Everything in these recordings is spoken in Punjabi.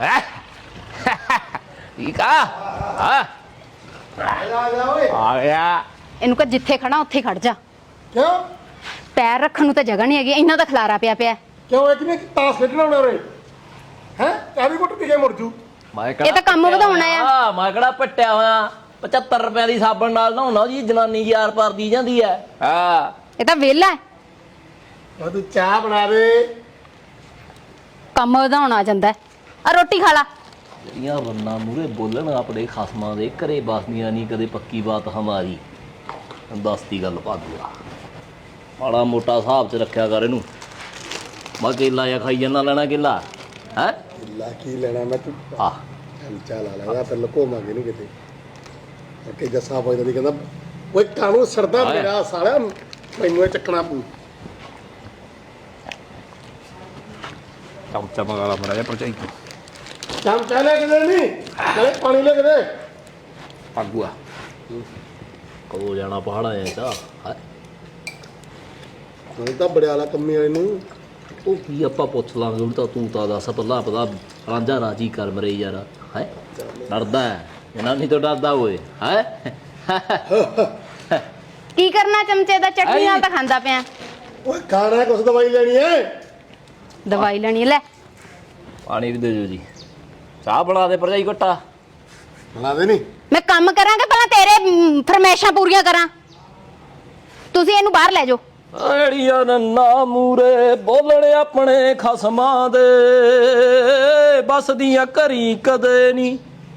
ਹੈ ਠੀਕ ਆ ਹਾਂ ਆ ਜਾ ਓਏ ਆ ਗਿਆ ਇਹਨੂੰ ਕਹ ਜਿੱਥੇ ਖੜਾ ਉੱਥੇ ਹੀ ਖੜ ਜਾ ਕਿਉਂ ਪੈਰ ਰੱਖਣ ਨੂੰ ਤਾਂ ਜਗ੍ਹਾ ਨਹੀਂ ਹੈਗੀ ਇੰਨਾ ਤਾਂ ਖਲਾਰਾ ਪਿਆ ਪਿਆ ਕਿਉਂ ਇੱਕ ਨੇ ਤਾਸ ਖੇਡਣਾ ਹੋਣਾ ਰੇ ਹੈ ਕਾਦੀ ਕੁੱਟ ਪੀ ਕੇ ਮੁੜ ਜੂ ਮੈਂ ਇਹ ਤਾਂ ਕੰਮ ਵਧਾਉਣਾ ਆ। ਆ ਮੈਂ ਕਿਹੜਾ ਪੱਟਿਆ ਹੋਇਆ 75 ਰੁਪਏ ਦੀ ਸਾਬਣ ਨਾਲ ਨਹਾਉਣਾ ਜੀ ਜਨਾਨੀ ਯਾਰ ਪਾਰ ਦੀ ਜਾਂਦੀ ਹੈ ਹਾਂ ਇਹ ਤਾਂ ਵਿਹਲਾ ਹੈ ਉਹ ਤੂੰ ਚਾਹ ਬਣਾ ਦੇ ਕੰਮ ਵਧਾਉਣ ਜਾਂਦਾ ਆ ਰੋਟੀ ਖਾ ਲਾ। ਜਿਹੜੀਆਂ ਰੰਨਾ ਮੂਰੇ ਬੋਲਣ ਆਪਣੇ ਖਸਮਾਂ ਦੇ ਘਰੇ ਬਸਦੀਆਂ ਨਹੀਂ ਕਦੇ ਪੱਕੀ ਬਾਤ ਹਮਾਰੀ। ਦੱਸਤੀ ਗੱਲ ਭਾਦੂਆ ਮਾੜਾ ਮੋਟਾ ਹਿਸਾਬ 'ਚ ਰੱਖਿਆ ਕਰ ਇਹਨੂੰ। ਮੈਂ ਕੇਲਾ ਜਾਂ ਖਾਈ ਜਾਂਦਾ ਲੈਣਾ ਕੇਲਾ। ਹੈ? ਲਾ ਕੀ ਲੈਣਾ ਮੈਂ ਤੂੰ? ਆ। ਚੱਲ ਚਾਹ ਲਾ ਲੈ ਫਿਰ ਲਕੋਵਾਂਗੇ ਨਹੀਂ ਕਿਤੇ। ਅੱਗੇ ਜੱਸਾ ਬੋਇਦਾ ਦੀ ਕਹਿੰਦਾ ਓਏ ਕਾਨੂੰ ਸਰਦਾ ਹਾਏ। ਮੇਰਾ ਸਾਲਿਆ? ਮੈਨੂੰ ਇਹ ਚੱਕਣਾ ਪੂ ਚਮਚਾ ਮੰਗਾ ਲਾ ਮੜਾ ਜਾ ਪਰਚਾਈ ਚਮ ਚਾਹ ਲੈ ਕੇ ਦੇ ਨਹੀਂ? ਨਾਲੇ ਪਾਣੀ ਲੈ ਕੇ ਦੇ। ਪਾਗੂਆ ਕਦੋਂ ਜਾਣਾ ਪਹਾੜਾ ਐ ਤਾਂ? ਨਹੀਂ ਤਾਂ ਬੜਿਆਲਾ ਕੰਮੀ ਵਾਲੇ ਨੂੰ। ਉਹ ਕੀ ਆਪਾਂ ਪੁੱਛ ਲਾਂਗੇ ਉਹ ਤਾਂ ਤੂੰ ਤਾਂ ਦੱਸ ਪੱਲਾ ਪਤਾ ਰਾਂਝਾ ਰਾਜੀ ਕਰ ਮਰੇ ਯਾਰ। ਹੈ ਡਰਦਾ ਹੈ ਇਹਨਾਂ ਨਹੀਂ ਤਾਂ ਡਰਦਾ ਓਏ। ਹੈ ਕੀ ਕਰਨਾ ਚਮਚੇ ਦਾ? ਚਟਨੀ ਨਾਲ ਤਾਂ ਖਾਂਦਾ ਪਿਆ। ਓਏ ਖਾਣਾ ਕੁਛ ਦਵਾਈ ਲੈਣੀ ਹੈ ਦਵਾਈ ਲੈਣੀ ਲੈ। ਪਾਣੀ ਵੀ ਦੇ ਦਿਓ ਜੀ। ਚਾਹ ਬਣਾ ਦੇ ਭਰਜਾਈ ਘਟਾ। ਬਣਾ ਦੇ ਨਹੀਂ? ਮੈਂ ਕੰਮ ਕਰਾਂਗਾ ਪਹਿਲਾਂ ਤੇਰੇ ਮ, ਫਰਮਾਇਸ਼ਾਂ ਪੂਰੀਆਂ ਕਰਾਂ। ਤੁਸੀਂ ਇਹਨੂੰ ਬਾਹਰ ਲੈ ਜਾਓ। ਅੜੀਆਂ ਨੰਨਾ ਮੂਰੇ ਬੋਲਣ ਆਪਣੇ ਖਸਮਾਂ ਦੇ। ਬਸਦੀਆਂ ਘਰੀ ਕਦੇ ਨਹੀਂ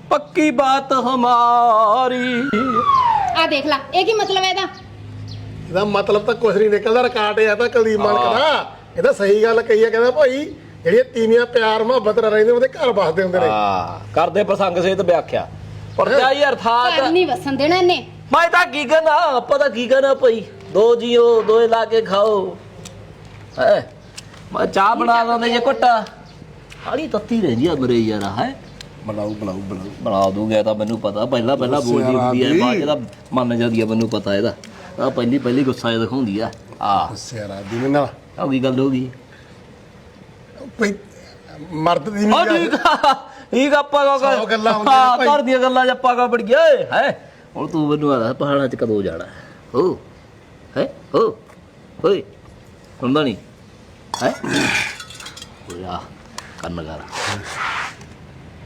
ਪੱਕੀ ਬਾਤ ਹਮਾਰੀ। ਆ ਦੇਖ ਲੈ ਇਹ ਕੀ ਮਤਲਬ ਹੈ ਇਹਦਾ? ਇਹਦਾ ਮਤਲਬ ਤਾਂ ਕੁਛ ਨਹੀਂ ਨਿਕਲਦਾ ਰਿਕਾਰਡ ਇਹ ਆ ਤਾਂ ਕੁਲਦੀਪ ਮਾਨਕ ਦਾ ਇਹਦਾ ਸਹੀ ਗੱਲ ਕਹੀ ਆ ਕਹਿੰਦਾ ਭਾਈ ਜਿਹੜੀਆਂ ਤੀਵੀਆਂ ਪਿਆਰ ਮੁਹੱਬਤ ਨਾਲ ਰਹਿੰਦੇ ਉਹਦੇ ਘਰ ਵਸਦੇ ਹੁੰਦੇ ਨੇ। ਹਾਂ ਕਰਦੇ ਪ੍ਰਸੰਗ ਸੇਤ ਵਿਆਖਿਆ। ਘਰ ਅਰਥਾਤ ਨਹੀਂ ਵਸਣ ਦੇਣਾ ਇਹਨੇ। ਮੈਂ ਤਾਂ ਕੀ ਕਰਨਾ ਆਪਾਂ ਤਾਂ ਕੀ ਕਰਨਾ ਭਾਈ? ਦੋ ਜੀਓ ਦੋਏ ਲਾ ਕੇ ਖਾਓ। ਹੈ? ਮੈਂ ਚਾਹ ਬਣਾ ਦਿੰਦੇ ਜੇ ਘੁੱਟਾ। ਆੜੀ ਤੱਤੀ ਰਹਿੰਦੀ ਆ ਮੇਰੇ ਯਾਰ ਹੈ? ਬਣਾਉ ਬਣਾਉ ਬਣਾਉ ਬਣਾ ਦੂੰਗਾ ਤਾਂ ਮੈਨੂੰ ਪਤਾ। ਪਹਿਲਾਂ ਪਹਿਲਾਂ ਬੋਲਦੀ ਹੁੰਦੀ ਹੈ। ਬਾਅਦ ਇਹਦਾ ਮੰਨ ਜਾਂਦੀ ਹੈ ਮੈਨੂੰ ਪਤਾ ਇਹਦਾ। ਆ ਪਹਿਲੀ ਪਹਿਲੀ ਗੁੱਸਾ ਜਿਹਾ ਦਿਖਾਉਂਦੀ ਆ। ਆ ਸਿਆਰਾ ਦੀ ਨਾਲ। ਹੋ ਗਈ ਗੱਲ ਹੋ ਗਈ। ਕੋਈ ਮਰਦ ਦੀ ਨਹੀਂ ਠੀਕ ਆ ਠੀਕ ਆ, ਆਪਾਂ ਕੋ ਸੌ ਗੱਲਾਂ ਹੁੰਦੀਆਂ ਭਾਈ। ਘਰ ਦੀਆਂ ਗੱਲਾਂ ਆਪਾਂ ਕੋ ਬੜ ਗਿਆ ਹੈ? ਹੁਣ ਤੂੰ ਮੈਨੂੰ ਆਦਾ ਪਹਾੜਾਂ ਚ ਕਦੋਂ ਜਾਣਾ ਹੈ? ਹੋ? ਹੈ? ਹੋ? ਓਏ ਹੁੰਦਾ ਨਹੀਂ। ਹੈ? ਹੋਇਆ ਕੰਨ ਕਰ।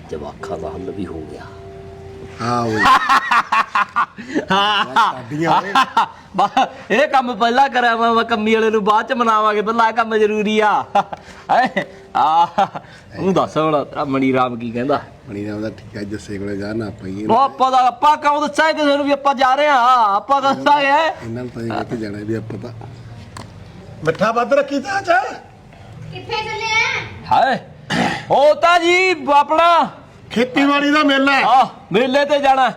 ਜਵਾਖਾਂ ਦਾ ਹੱਲ ਵੀ ਹੋ ਗਿਆ। ਹਾਂ ਓਏ। ਸਾਡੀਆਂ ਓਏ ਬਾ- ਇਹ ਕੰਮ ਪਹਿਲਾਂ ਕਰਿਆ ਵਾ ਮੈਂ ਕੰਮੀ ਵਾਲੇ ਨੂੰ ਬਾਅਦ ਚ ਮਨਾਵਾਂਗੇ ਪਹਿਲਾਂ ਇਹ ਕੰਮ ਜ਼ਰੂਰੀ ਆ। ਹੈ? ਆ ਤੂੰ ਦੱਸ ਹੁਣ ਤੇਰਾ ਮਣੀ ਰਾਮ ਕੀ ਕਹਿੰਦਾ? ਬਣੀ ਦਾ ਠੀਕ ਹੈ ਜੱਸੇ ਕੋਲੇ ਜਾ ਨਾ ਪਈ ਉਹ ਆਪਾਂ ਦਾ ਆਪਾਂ ਕਹੋ ਦੱਸਿਆ ਕਿਸੇ ਨੂੰ ਵੀ ਆਪਾਂ ਜਾ ਰਹੇ ਆ? ਆਪਾਂ ਦੱਸਾਂਗੇ। ਇਹਨਾਂ ਨੂੰ ਤਾਂ ਇਹ ਜਾਣਾ ਵੀ ਆਪਾਂ ਤਾਂ। ਮਿੱਠਾ ਵੱਧ ਰੱਖੀ ਤਾਂ ਚਾ ਕਿੱਥੇ ਚੱਲੇ ਆ? ਹਾਏ ਉਹ ਤਾਂ ਜੀ ਆਪਣਾ ਖੇਤੀਬਾੜੀ ਦਾ ਮੇਲਾ। ਹੈ ਆ ਮੇਲੇ ਤੇ ਜਾਣਾ।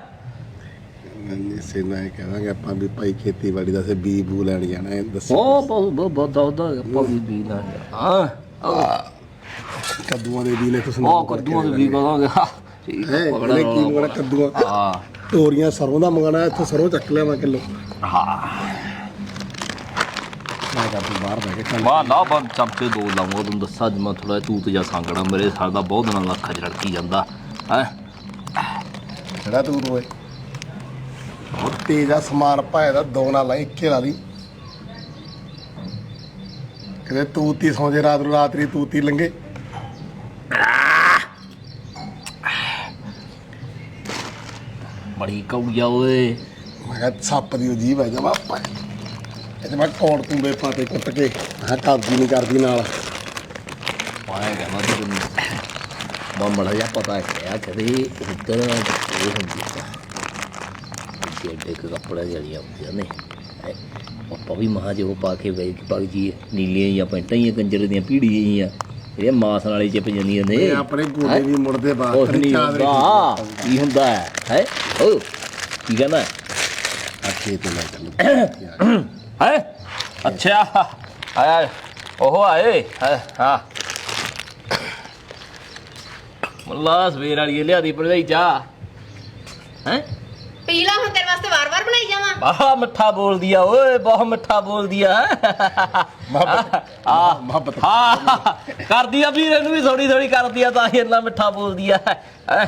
ਸੇ ਨਾ ਇਹ ਕਹਾਂਗੇ ਆਪਾਂ ਵੀ ਭਾਈ ਖੇਤੀਬਾੜੀ ਦਾ ਸੇ ਬੀ ਬੂ ਲੈਣ ਜਾਣਾ ਹੈ ਦੱਸੋ। ਉਹ ਬਹੁਤ ਬਹੁਤ ਬਹੁਤ ਦੌਦਾ ਆਪਾਂ ਵੀ ਨਾ ਹਾਂ ਕੱਦੂਆਂ ਦੇ ਵੀ ਨੇ ਤੁਸੀਂ ਉਹ ਕੱਦੂਆਂ ਦੇ ਵੀ ਕਹਾਂਗੇ ਹਾਂ, ਠੀਕ ਹੈ ਪਕੜਾ ਕੀ ਮੰਗਣਾ ਕੱਦੂਆਂ। ਹਾਂ। ਤੋਰੀਆਂ ਸਰੋਂ ਦਾ ਮੰਗਣਾ ਇੱਥੋਂ ਸਰੋਂ ਚੱਕ ਲਿਆ ਮੈਂ ਕਿਲੋ। ਹਾਂ। ਮੈਂ ਕਰ ਤੂੰ ਬਾਹਰ ਬਹਿ ਕੇ ਵਾਹ ਨਾ ਬੰਦ ਚਮਚੇ ਦੋ ਲਾਉਂਗਾ ਤੁਹਾਨੂੰ ਦੱਸਾਂ ਅੱਜ ਮੈਂ ਥੋੜਾ ਚੂਤ ਜਾਂ ਸੰਗਣਾ ਮੇਰੇ ਦਾ ਬਹੁਤ ਦਿਨਾਂ ਦਾ ਰੜਕੀ ਜਾਂਦਾ। ਹੈ। ਜਿਹੜਾ ਤੂੰ ਰੋਏ ਉਹ ਤੇਜ਼ ਆ ਸਮਾਨ ਪਾਇਆ ਦਾ ਦੋ ਨਾਲ ਲਾਈ ਇੱਕੇ ਲਾ ਲਈ। ਕਦੇ ਤੂਤੀ ਸੌਂ ਜੇ ਰਾਤ ਨੂੰ ਰਾਤਰੀ ਤੂਤੀ ਲੰਗੇ ਬੜੀ ਕੌੜੀਆ ਓਏ। ਮੈਂ ਕਿਹਾ ਸੱਪ ਦੀ ਜੀਭ ਹੈ ਜਮਾ ਇਹ ਤੇ ਮੈਂ ਕੋੜ ਤੁੰਬੇ ਪਾਤੇ ਕੁੱਟ ਕੇ ਹਾਂ ਕਬਜੀ ਨਹੀਂ ਕਰਦੀ ਨਾਲ। ਪਾਇਆ ਗਿਆ ਨਾ ਮੈਂ ਮੜਾ ਜਿਹਾ ਪਤਾ ਹੈ ਕਦੇ ਉੱਧਰ ਇਹ ਹੁੰਦੀ ਹੈ ਕੱਪੜਾ ਜਲੀਆਂ ਹੁੰਦੀਆਂ ਨੇ। ਆਪਾਂ ਵੀ ਮਹਾ ਜੋ ਪਾ ਕੇ ਵੇਖ ਪਗ ਜੀ ਨੀਲੀਆਂ ਜਾਂ ਪੈਂਟਾਂ ਹੀ ਕੰਜਰ ਦੀਆਂ ਪੀੜੀਆਂ ਜੀਆਂ ਇਹ ਮਾਸ ਨਾਲੇ ਚਿਪ ਜਾਂਦੀਆਂ ਨੇ। ਆਪਣੇ ਗੋਡੇ ਵੀ ਮੁੜਦੇ ਕੁਛ ਬਾਹਰ ਨਹੀਂ ਹੁੰਦਾ। ਕੀ ਹੁੰਦਾ ਹੈ? ਹੈ? ਓ ਕੀ ਕਹਿੰਦਾ ਅੱਛੇ ਤੇ ਲੈ ਚੱਲ। ਹੈ? ਅੱਛਾ। ਆਇਆ। ਉਹ ਆਏ। ਹੈਂ, ਹਾਂ। ਮੱਲਾ ਸਵੇਰ ਵਾਲੀ ਲਿਆਦੀ ਭਰਜਾਈ ਚਾਹ। ਹੈ? ਪੀ ਲਾ ਹੁਣ ਤੇਰੇ ਵਾਸਤੇ ਵਾਰ-ਵਾਰ ਬਣਾਈ ਜਾਵਾਂ। ਬਹੁਤ ਮਿੱਠਾ ਬੋਲਦੀ ਆ ਓਏ ਬਹੁਤ ਮਿੱਠਾ ਬੋਲਦੀ ਆ। ਮੁਹੱਬਤ ਆ ਮੁਹੱਬਤ। ਹਾਂ ਕਰਦੀ ਆ ਵੀਰੇ ਨੂੰ ਵੀ ਥੋੜੀ ਥੋੜੀ ਕਰਦੀ ਆ ਤਾਂ ਹੀ ਇੰਨਾ ਮਿੱਠਾ ਬੋਲਦੀ ਆ। ਹੈਂ।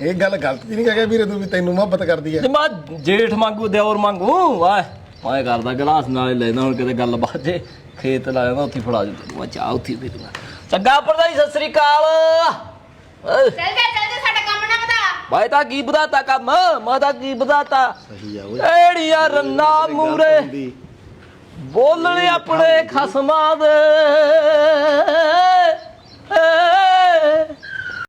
ਇਹ ਗੱਲ ਗਲਤ ਨਹੀਂ ਕਹੇਗਾ ਵੀਰੇ ਤੂੰ ਵੀ ਤੈਨੂੰ ਮੁਹੱਬਤ ਕਰਦੀ ਹੈ ਤੇ ਮੈਂ ਜੇਠ ਮੰਗੂ ਦਿਓਰ ਮੰਗੂ ਵਾਹ ਮੈਂ ਕਰਦਾ ਗਲਾਸ ਨਾਲੇ ਲੈਣਾ ਹੁਣ ਕਿਤੇ ਗੱਲ ਬਾਤ ਜੇ ਖੇਤ ਲਾਇਆ ਨਾ ਉੱਥੇ ਫੜਾ ਜੂ ਮੈਂ ਚਾਹ ਉੱਥੇ ਪੀ ਲੂੰਗਾ। ਚੰਗਾ ਪਰਦਾਈ ਸਤਿ ਸ੍ਰੀ ਅਕਾਲ। ਓਏ, ਚੱਲ ਜਾ ਚੱਲ ਜਾ ਮੈਂ ਤਾਂ ਕੀ ਬਦਾਤਾ ਕੰਮ? ਮੈਂ ਤਾਂ ਕੀ ਬਦਾਤਾ ਸਹੀ ਆ ਓਏ। ਏੜੀਆਂ ਰੰਨਾ ਮੂਰੇ ਬੋਲਣੇ ਆਪਣੇ ਖਸਮਾਂ ਦੇ।